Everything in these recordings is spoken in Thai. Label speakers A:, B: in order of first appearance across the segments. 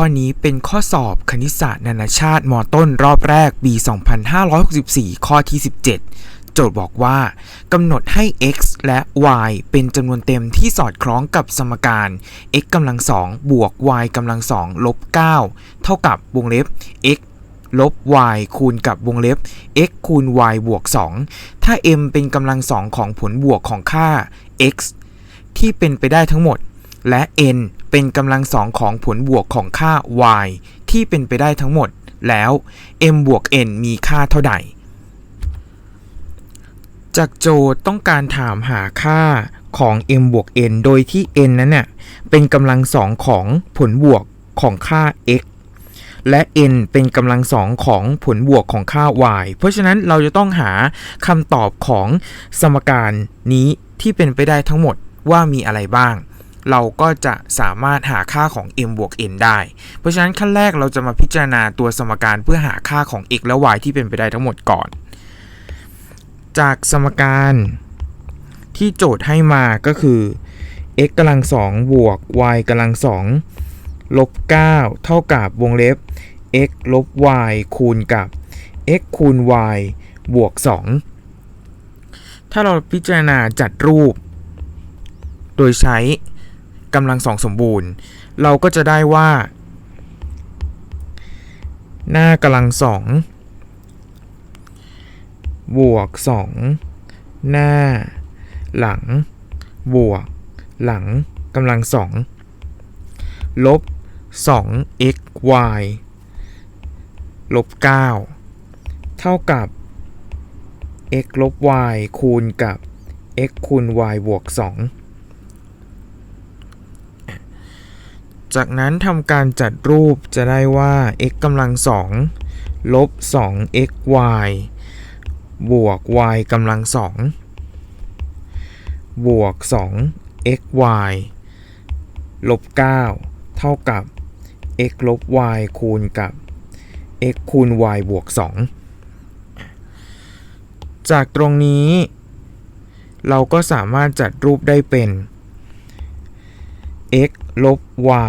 A: ข้อนี้เป็นข้อสอบคณิตศาสตร์นานาชาติมต้นรอบแรกปี 2564 ข้อที่ 17 โจทย์บอกว่ากำหนดให้ x และ y เป็นจำนวนเต็มที่สอดคล้องกับสมการ x กำลังสองบวก y กำลังสองลบ 9 เท่ากับวงเล็บ x ลบ y คูณกับวงเล็บ x คูณ y บวก 2 ถ้า m เป็นกำลังสองของผลบวกของค่า x ที่เป็นไปได้ทั้งหมด และ n เป็นกำลังสองของผลบวกของค่า y ที่เป็นไปได้ทั้งหมด แล้ว m บวก n มีค่าเท่าใด จากโจทย์ต้องการถามหาค่าของ m บวก n โดยที่ n นั้นน่ะเป็นกำลังสองของผลบวกของค่า x และ n เป็นกำลังสองของผลบวกของค่า y เพราะฉะนั้นเราจะต้องหาคำตอบของสมการนี้ที่เป็นไปได้ทั้งหมดว่ามีอะไรบ้าง เราก็จะสามารถหาค่าของ m บวก n ได้ เพราะฉะนั้นขั้นแรกเราจะมาพิจารณาตัวสมการเพื่อหาค่าของ x และ y ที่เป็นไปได้ทั้งหมดก่อน จากสมการที่โจทย์ให้มาก็คือ x กำลังสองบวก y กำลังสองลบ 9 เท่ากับวงเล็บ x ลบ y คูณกับ x คูณ y บวก 2 ถ้าเราพิจารณาจัดรูป โดยใช้ กำลังสองสมบูรณ์ เราก็จะได้ว่า หน้ากำลังสองบวก2หน้า หลัง บวก หลังกำลังสองลบ2 x y ลบ9เท่ากับ x ลบ y คูณกับ x คูณ y บวก 2 จากนั้นทำการจัดรูปจะได้ว่า x กำลัง2ลบ 2 x y บวก y กำลัง2บวก 2 x y ลบ 9 เท่ากับ x ลบ y คูณกับ x คูณ y บวก 2 จากตรงนี้ เราก็สามารถจัดรูปได้เป็น x ลบ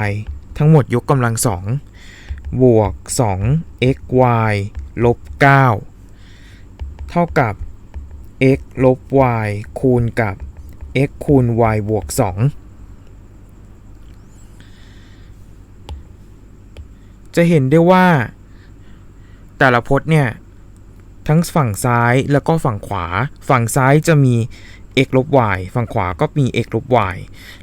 A: y ทั้งหมดยกกำลังสองบวก 2 x y ลบ 9 เท่ากับ x ลบ y คูณกับ x คูณ y บวก 2 จะเห็นได้ว่า แต่ละพจน์เนี่ย ทั้งฝั่งซ้ายแล้วก็ฝั่งขวา ฝั่งซ้ายจะมี x ลบ y ฝั่งขวาก็มี x ลบ y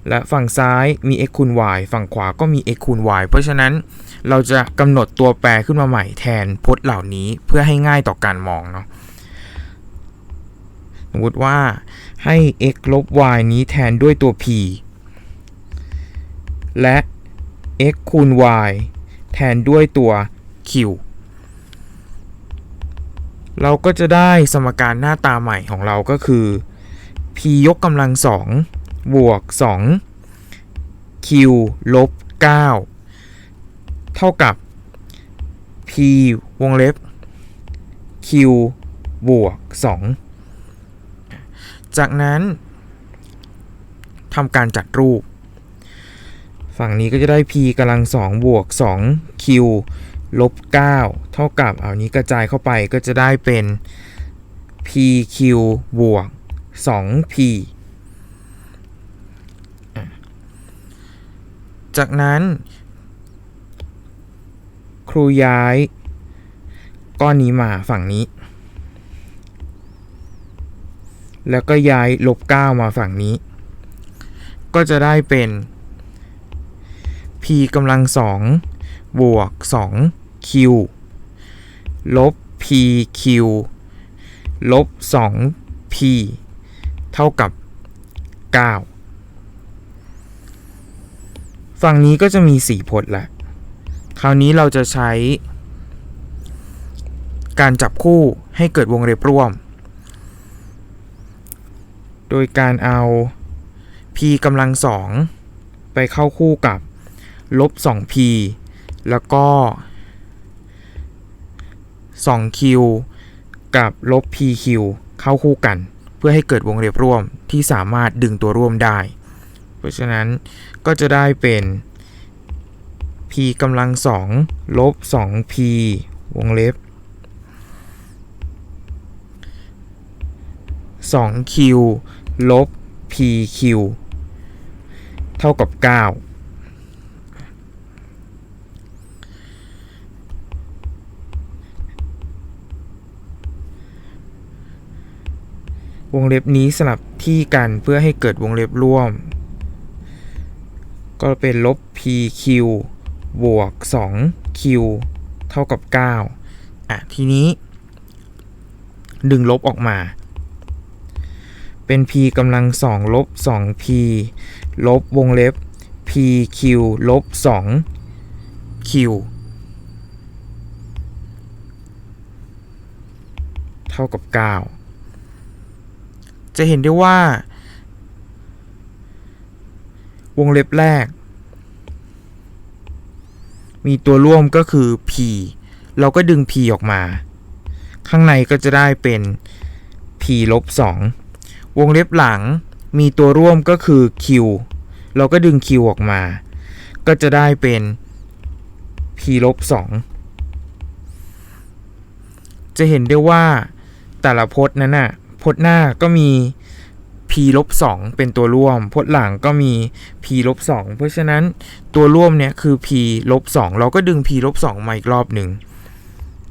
A: และฝั่งซ้ายมี x คูณ y ฝั่งขวาก็มี x คูณ y เพราะฉะนั้นเราจะกำหนดตัวแปรขึ้นมาใหม่แทนพจน์เหล่านี้เพื่อให้ง่ายต่อการมองเนาะสมมติว่าให้ x ลบ y นี้แทนด้วยตัว p และ x คูณ y แทนด้วยตัว q เราก็จะได้สมการหน้าตาใหม่ของเราก็คือ p ยกกำลังสองบวก2 q ลบ9เท่ากับ p วงเล็บ q บวก2จากนั้นทำการจัดรูป ฝั่งนี้ก็จะได้ p กำลังสองบวก2 q ลบ9เท่ากับเอานี้กระจายเข้าไปก็จะได้เป็น pq บวก 2p จากนั้น ครูย้าย ก้อนนี้มาฝั่งนี้ แล้วก็ย้ายลบ 9 มาฝั่งนี้ ก็จะได้เป็น p กำลังสองบวก 2q ลบ pq ลบ 2p เท่ากับ 9 ฝั่งนี้ก็จะมี 4 พจน์แหละ คราวนี้เราจะใช้ การจับคู่ให้เกิดวงเล็บร่วม โดยการเอา p กำลังสองไปเข้าคู่กับลบ 2p แล้วก็ 2q กับลบ pq เข้าคู่กัน พื่อให้เกิดวงเล็บร่วมที่สามารถดึงตัวร่วมได้ เพราะฉะนั้นก็จะได้เป็น p กำลังสองลบ 2p วงเล็บ 2q ลบ pq เท่ากับ 9 วงเล็บนี้สลับที่กันเพื่อให้เกิดวงเล็บร่วม ก็เป็นลบ pq บวก 2q เท่ากับ 9 อะ ทีนี้ ดึงลบออกมา เป็น p กำลัง 2 ลบ 2p ลบวงเล็บ pq ลบ 2q เท่ากับ 9 จะเห็นได้ว่า วงเล็บแรก มีตัวร่วมก็คือ p เราก็ดึง p ออกมา ข้างในก็จะได้เป็น p ลบ2วงเล็บหลังมีตัวร่วมก็คือ q เราก็ดึง q ออกมา ก็จะได้เป็น p ลบ2จะเห็นได้ว่าแต่ละพจน์นั้นน่ะ พจน์หน้าก็มี p ลบ2เป็นตัวร่วม พจน์หลังก็มี p ลบ2เพราะฉะนั้นตัวร่วมเนี่ยคือ p ลบ2เราก็ดึง p ลบ2มาอีกรอบหนึ่ง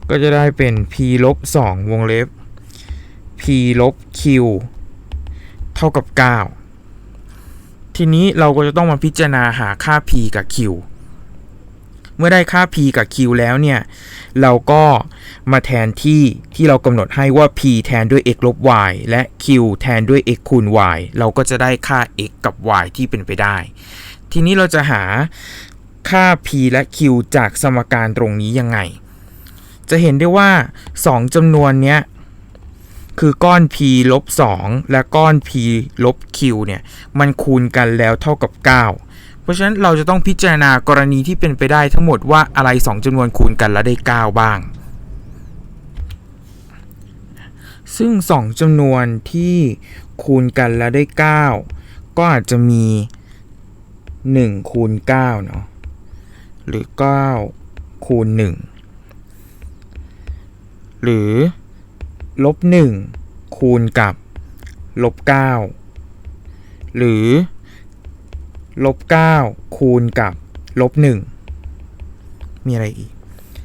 A: ก็จะได้เป็น p ลบ2วงเล็บ p ลบ q เท่ากับ 9 ทีนี้เราก็จะต้องมาพิจารณาหาค่า p กับ q เมื่อได้ค่า p กับ q แล้วเนี่ย เราก็มาแทนที่ที่เรากำหนดให้ว่า p แทนด้วย x ลบ y และ q แทนด้วย x คูณ y เราก็จะได้ค่า x กับ y ที่เป็นไปได้ ทีนี้เราจะหาค่า p และ q จากสมการตรงนี้ยังไง จะเห็นได้ว่า 2จำนวนเนี้ยคือก้อน p ลบ 2 และก้อน p ลบ q เนี่ย มันคูณกันแล้วเท่ากับ 9 เพราะฉะนั้นเราจะต้องพิจารณากรณีที่เป็นไปได้ทั้งหมดว่าอะไร 2จำนวนคูณกันแล้วได้ 9 บ้าง ซึ่ง 2จำนวนที่คูณกันแล้วได้ 9 ก็อาจจะมี 1 คูณ9เนาะหรือ 9 คูณ 1 หรือลบ 1 คูณกับลบ 9 หรือ ลบ9คูณกับลบ1มีอะไรอีก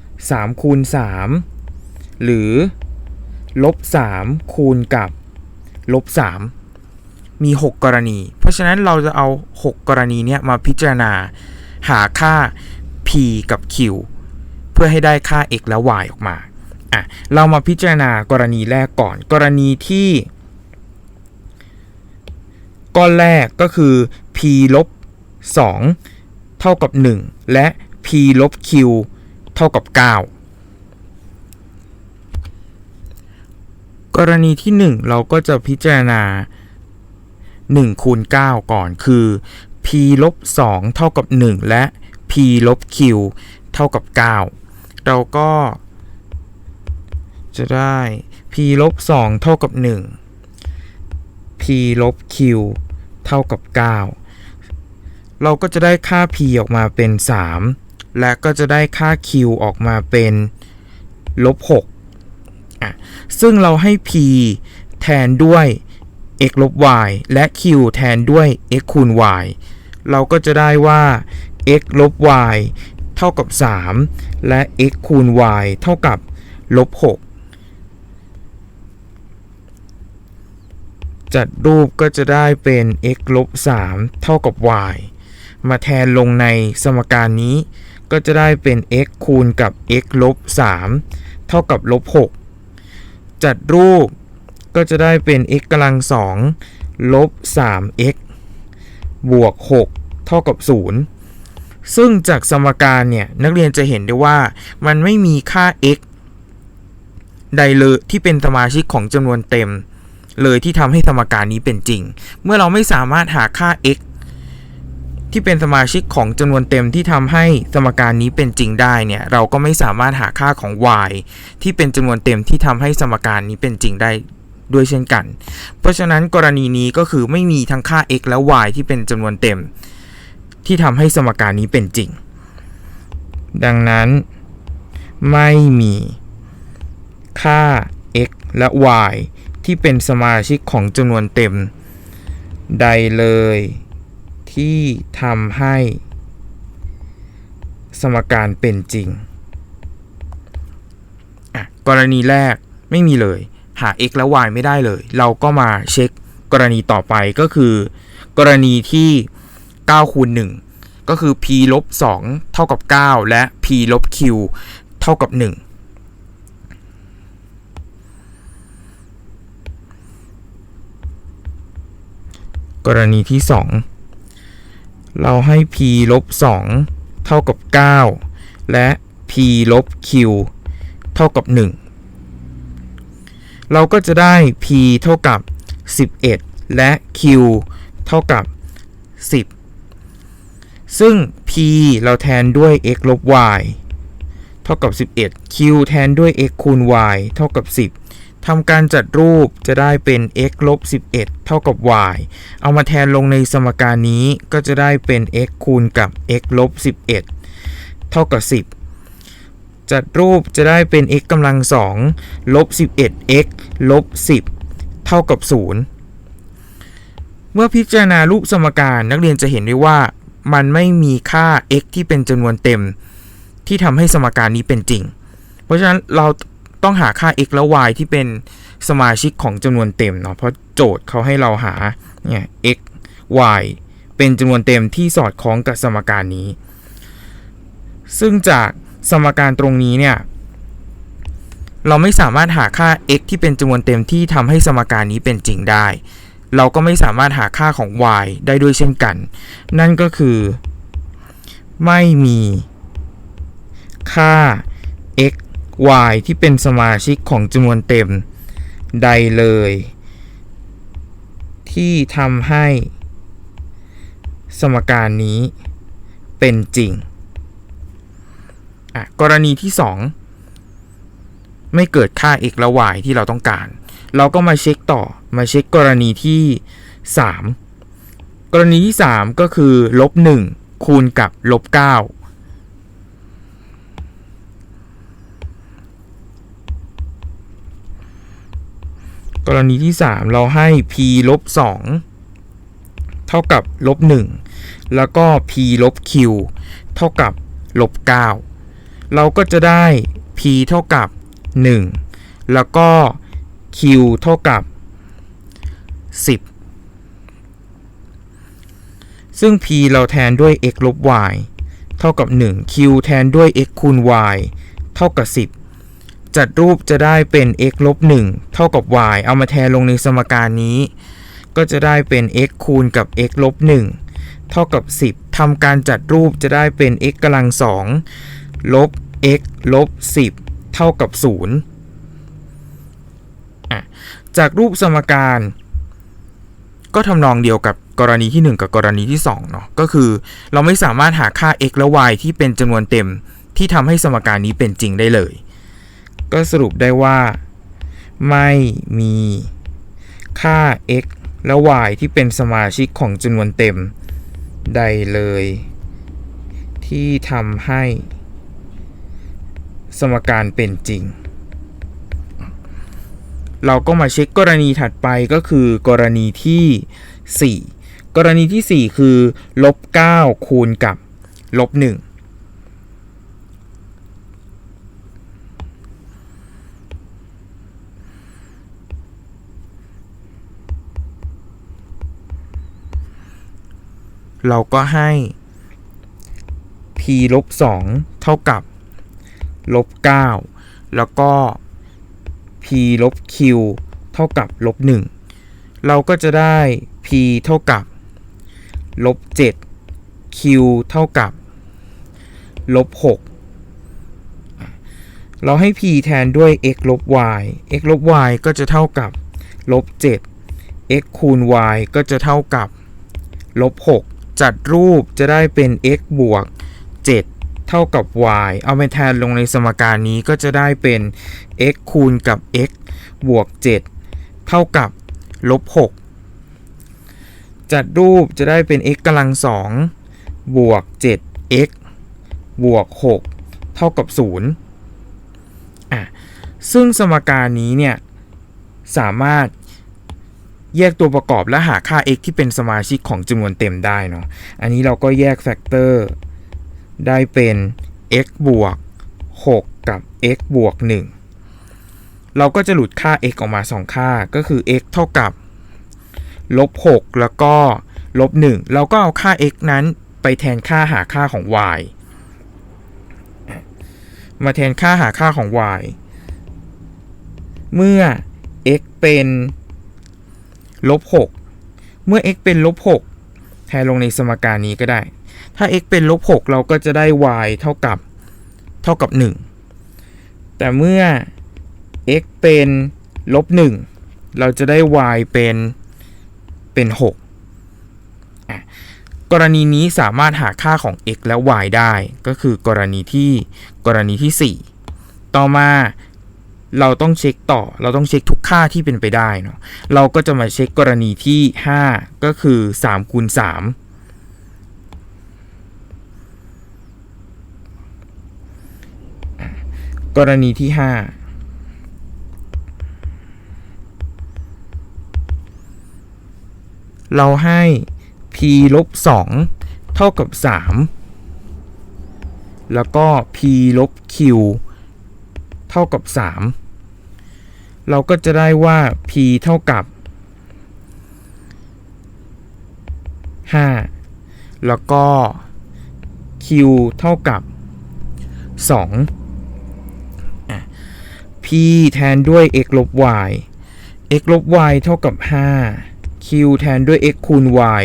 A: 3 คูณ 3 หรือลบ3คูณกับลบ3มี 6 กรณี เพราะฉะนั้นเราจะเอา 6 กรณีเนี้ยมาพิจารณาหาค่า p กับ q เพื่อให้ได้ค่า x และ y ออกมาอะเรามาพิจารณากรณีแรกก่อน กรณีที่ ก้อนแรกก็คือ p ลบ 2 เท่ากับ 1 และ p ลบ q เท่ากับ 9 กรณีที่ 1 เราก็จะพิจารณา 1 คูณ 9 ก่อนคือ p ลบ 2 เท่ากับ 1 และ p ลบ q เท่ากับ 9 เราก็จะได้ p ลบ 2 เท่ากับ 1 p ลบ q เท่ากับ 9 เราก็จะได้ค่า p ออกมาเป็น 3 และก็จะได้ค่า q ออกมาเป็นลบ6อะซึ่งเราให้ p แทนด้วย x ลบ y และ q แทนด้วย x คูณ y เราก็จะได้ว่า x ลบ y เท่ากับ 3 และ x คูณ y เท่ากับลบ 6 จัดรูปก็จะได้เป็น x ลบ 3 เท่ากับ y มาแทนลงในสมการนี้ ก็จะได้เป็น x คูณกับ x ลบ3เท่ากับลบ6จัดรูปก็จะได้เป็น x กำลัง2ลบ 3x บวก 6 เท่ากับ 0 ซึ่งจากสมการเนี่ยนักเรียนจะเห็นได้ว่ามันไม่มีค่า x ใดเลยที่เป็นสมาชิกของจำนวนเต็ม เลยที่ทำให้สมการนี้เป็นจริง เมื่อเราไม่สามารถหาค่า x ที่เป็นสมาชิกของจำนวนเต็มที่ทำให้สมการนี้เป็นจริงได้เนี่ยเราก็ไม่สามารถหาค่าของ y ที่เป็นจำนวนเต็มที่ทำให้สมการนี้เป็นจริงได้ด้วยเช่นกัน เพราะฉะนั้นกรณีนี้ก็คือไม่มีทั้งค่า x และ y ที่เป็นจำนวนเต็ม ที่ทำให้สมการนี้เป็นจริง ดังนั้นไม่มีค่า x และ y ที่เป็นสมาชิกของจำนวนเต็ม ใดเลย ที่ทำให้สมการเป็นจริง กรณีแรกไม่มีเลย หา x และ y ไม่ได้เลย เราก็มาเช็คกรณีต่อไปก็คือ กรณีที่9คูณ1ก็คือ p ลบ2เท่ากับ 9 และ p ลบ q เท่ากับ 1กรณีที่ 2 เราให้ p ลบ2เท่ากับ 9 และ p ลบ q เท่ากับ 1 เราก็จะได้ p เท่ากับ 11 และ q เท่ากับ 10 ซึ่ง p เราแทนด้วย x ลบ y เท่ากับ 11 q แทนด้วย x คูณ y เท่ากับ 10 ทำการจัดรูปจะได้เป็น x ลบ11 เท่ากับ y เอามาแทนลงในสมการนี้ก็จะได้เป็น x คูณกับ x ลบ11 เท่ากับ 10 จัดรูปจะได้เป็น x กำลัง2ลบ 11x ลบ10 เท่ากับ 0 เมื่อพิจารณารูปสมการนักเรียนจะเห็นได้ว่า มันไม่มีค่า x ที่เป็นจำนวนเต็ม ที่ทำให้สมการนี้เป็นจริง เพราะฉะนั้นเรา ต้องหาค่า x และ y ที่เป็นสมาชิกของจำนวนเต็มเนาะเพราะโจทย์เขาให้เราหาเนี่ย x y เป็นจำนวนเต็มที่สอดคล้องกับสมการนี้ ซึ่งจากสมการตรงนี้เนี่ยเราไม่สามารถหาค่า x ที่เป็นจำนวนเต็มที่ทำให้สมการนี้เป็นจริงได้ เราก็ไม่สามารถหาค่าของ y ได้ด้วยเช่นกัน นั่นก็คือ ไม่มีค่า x y ที่เป็นสมาชิกของจำนวนเต็มใดเลย ที่ทำให้สมการนี้เป็นจริงอะกรณีที่ 2 ไม่เกิดค่า x และ y ที่เราต้องการ เราก็มาเช็คต่อมาเช็คกรณีที่ 3 กรณีที่ 3 ก็คือลบ1คูณกับลบ9 กรณีที่ 3 เราให้ p ลบ2เท่ากับลบ1แล้วก็ p ลบ q เท่ากับลบ9เราก็จะได้ p เท่ากับ 1 แล้วก็ q เท่ากับ 10 ซึ่ง p เราแทนด้วย x ลบ y เท่ากับ 1 q แทนด้วย x คูณ y เท่ากับ 10 จัดรูปจะได้เป็น x ลบ1เท่ากับ y เอามาแทนลงในสมการนี้ ก็จะได้เป็น x คูณกับ x ลบ1เท่ากับ 10ทำการจัดรูปจะได้เป็น x กำลัง2ลบ x ลบ10 เท่ากับ 0 จากรูปสมการ ก็ทำนองเดียวกับกรณีที่ 1 กับกรณีที่2เนาะก็คือเราไม่สามารถหาค่า x และ y ที่เป็นจำนวนเต็มที่ทำให้สมการนี้เป็นจริงได้เลย ก็สรุปได้ว่า ไม่มีค่า x และ y ที่เป็นสมาชิกของจำนวนเต็ม ใดเลย ที่ทำให้ สมการเป็นจริง เราก็มาเช็คกรณีถัดไปก็คือกรณีที่ 4 กรณีที่ 4 คือลบ9คูณกับลบ1 เราก็ให้ p ลบ2เท่ากับลบ9แล้วก็ p ลบ q เท่ากับลบ1เราก็จะได้ p เท่ากับลบ7 q เท่ากับลบ6เราให้ p แทนด้วย x ลบ y x ลบ y ก็จะเท่ากับลบ7 x คูณ y ก็จะเท่ากับลบ6 จัดรูปจะได้เป็น x บวก 7 เท่ากับ y เอาไปแทนลงในสมการนี้ก็จะได้เป็น x คูณกับ x บวก 7 เท่ากับลบ 6 จัดรูปจะได้เป็น x กำลัง2บวก 7x บวก 6 เท่ากับ 0อะซึ่งสมการนี้เนี่ยสามารถ แยกตัวประกอบและหาค่า x ที่เป็นสมาชิกของจำนวนเต็มได้เนาะ อันนี้เราก็แยกแฟกเตอร์ได้เป็น x บวก 6 กับ x บวก 1 เราก็จะหลุดค่า x ออกมา 2 ค่าก็คือ x เท่ากับลบ 6 แล้วก็ลบ 1 เราก็เอาค่า x นั้นไปแทนค่าหาค่าของ y มาแทนค่าหาค่าของ y เมื่อ x เป็น ลบ6เมื่อ x เป็นลบ6แทนลงในสมการนี้ก็ได้ ถ้า x เป็นลบ6เราก็จะได้ y เท่ากับเท่ากับ 1 แต่เมื่อ x เป็นลบ1เราจะได้ y เป็นเป็น 6กรณีนี้สามารถหาค่าของ x และ y ได้ ก็คือกรณีที่กรณีที่ 4 ต่อมา เราต้องเช็คต่อ เราต้องเช็คทุกค่าที่เป็นไปได้เนาะ เราก็จะมาเช็คกรณีที่ 5 ก็คือ3คูณ3กรณีที่ 5เราให้ p ลบ2เท่ากับ 3 แล้วก็ p ลบ q เท่ากับ 3 เราก็จะได้ว่า p เท่ากับ 5 แล้วก็ q เท่ากับ2อะ p แทนด้วย x ลบ y x ลบ y เท่ากับ 5 q แทนด้วย x คูณ y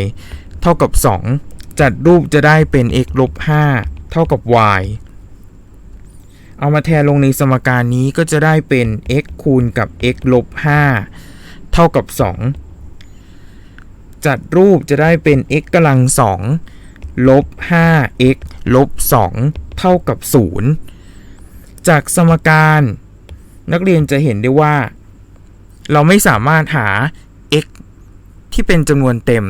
A: เท่ากับ 2 จัดรูปจะได้เป็น x ลบ 5 เท่ากับ y เอามาแทนลงในสมการนี้ก็จะได้เป็น x คูณกับ x ลบ5เท่ากับ 2 จัดรูปจะได้เป็น x กำลัง2ลบ 5x ลบ 2 เท่ากับ 0 จากสมการนักเรียนจะเห็นได้ว่า เราไม่สามารถหา x ที่เป็นจำนวนเต็ม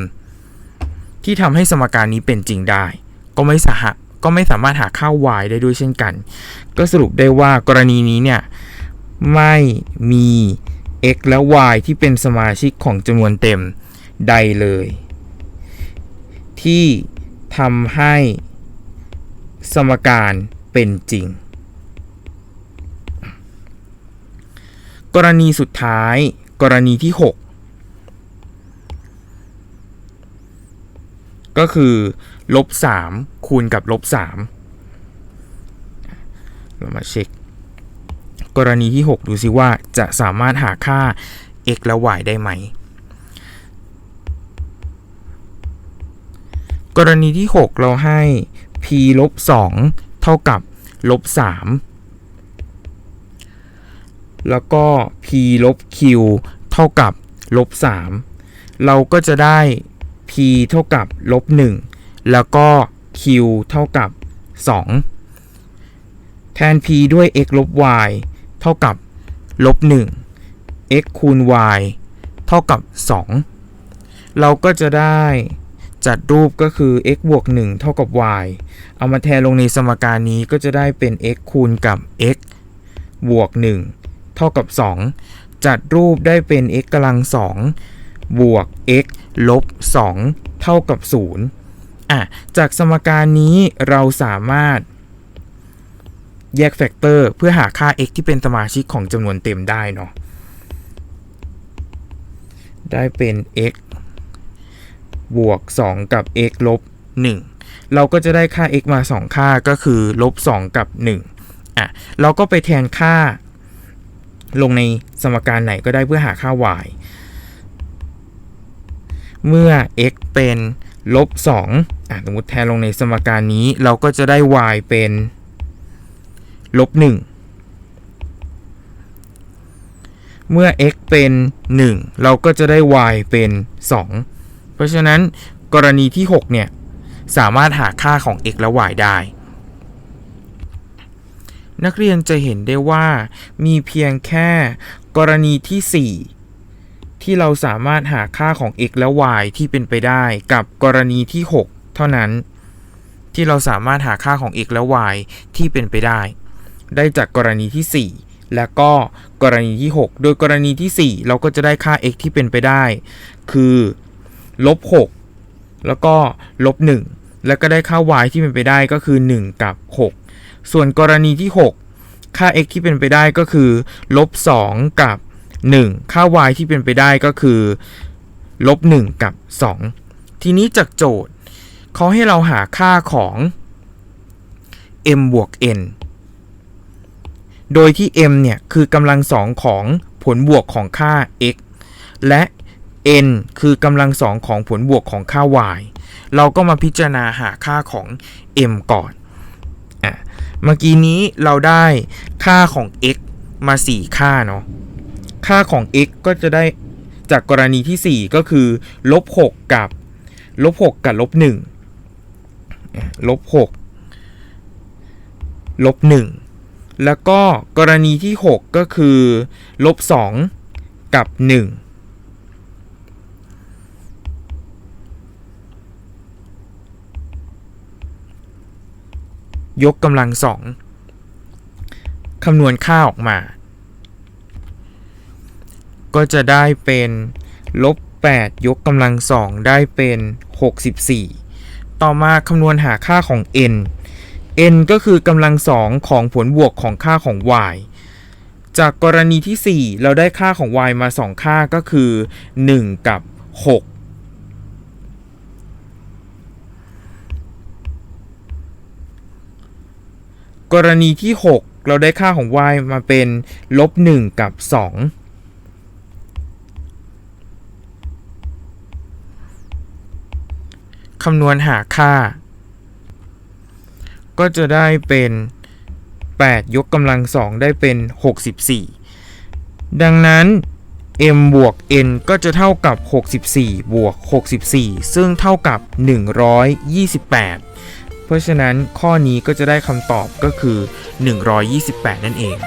A: ที่ทำให้สมการนี้เป็นจริงได้ ก็ไม่สา ก็ไม่สามารถหาค่า y ได้ด้วยเช่นกัน ก็สรุปได้ว่ากรณีนี้เนี่ยไม่มี x และ y ที่เป็นสมาชิกของจำนวนเต็มใดเลย ที่ทำให้สมการเป็นจริง กรณีสุดท้าย กรณีที่ 6 ก็คือ ลบ3คูณกับลบ3เรามาเช็ค กรณีที่ 6 ดูซิว่าจะสามารถหาค่า x และ y ได้ไหม กรณีที่ 6 เราให้ p ลบ2เท่ากับลบ3แล้วก็ p ลบ q เท่ากับลบ3เราก็จะได้ p เท่ากับลบ1 แล้วก็ q เท่ากับ 2 แทน p ด้วย x ลบ y เท่ากับลบ 1 x คูณ y เท่ากับ 2 เราก็จะได้จัดรูปก็คือ x บวก 1 เท่ากับ y เอามาแทนลงในสมการนี้ก็จะได้เป็น x คูณกับ x บวก 1 เท่ากับ 2 จัดรูปได้เป็น x กำลัง 2 บวก x ลบ 2 เท่ากับ 0 อะจากสมการนี้เราสามารถแยกแฟกเตอร์เพื่อหาค่า x ที่เป็นสมาชิกของจำนวนเต็มได้เนาะได้เป็น x บวก 2 กับ x ลบ 1 เราก็จะได้ค่า x มา 2 ค่าก็คือลบ 2 กับ 1 อะ เราก็ไปแทนค่า ลงในสมการไหนก็ได้เพื่อหาค่า y เมื่อ x เป็น ลบ2อะสมมติแทนลงในสมการนี้เราก็จะได้ y เป็นลบ1เมื่อ x เป็น 1 เราก็จะได้ y เป็น 2 เพราะฉะนั้นกรณีที่ 6 เนี่ย สามารถหาค่าของ x และ y ได้ นักเรียนจะเห็นได้ว่ามีเพียงแค่กรณีที่ 4 ที่เราสามารถหาค่าของ x และ y ที่เป็นไปได้กับกรณีที่ 6 เท่านั้น ที่เราสามารถหาค่าของ x และ y ที่เป็นไปได้ ได้จากกรณีที่ 4 แล้วก็กรณีที่ 6 โดยกรณีที่ 4 เราก็จะได้ค่า x ที่เป็นไปได้ คือลบ6แล้วก็ลบ1แล้วก็ได้ค่า y ที่เป็นไปได้ก็คือ 1 กับ 6 ส่วนกรณีที่ 6 ค่า x ที่เป็นไปได้ก็คือลบ2กับ 1 ค่า y ที่เป็นไปได้ก็คือลบ1กับ 2 ทีนี้จากโจทย์เขาให้เราหาค่าของ m บวก n โดยที่ m เนี่ย คือกำลังสองของผลบวกของค่า x และ n คือกำลังสองของผลบวกของค่า y เราก็มาพิจารณาหาค่าของ m ก่อนอะเมื่อกี้นี้เราได้ค่าของ x มา 4 ค่าเนาะ ค่าของ x ก็จะได้จากกรณีที่ 4 ก็คือลบ6กับลบ6กับลบ1อะลบ6ลบ1แล้วก็กรณีที่ 6 ก็คือลบ2กับ 1ยกกำลังสองคำนวณค่าออกมา ก็จะได้เป็นลบ8ยกกำลังสองได้เป็น 64 ต่อมาคำนวณหาค่าของ n n ก็คือกำลังสองของผลบวกของค่าของ y จากกรณีที่ 4 เราได้ค่าของ y มา 2 ค่าก็คือ 1 กับ 6 กรณีที่ 6 เราได้ค่าของ y มาเป็นลบ 1 กับ 2 คำนวณหาค่า ก็จะได้เป็น 8 ยกกำลัง2ได้เป็น 64 ดังนั้น m บวก n ก็จะเท่ากับ 64 บวก 64 ซึ่งเท่ากับ 128 เพราะฉะนั้นข้อนี้ก็จะได้คำตอบก็คือ 128 นั่นเอง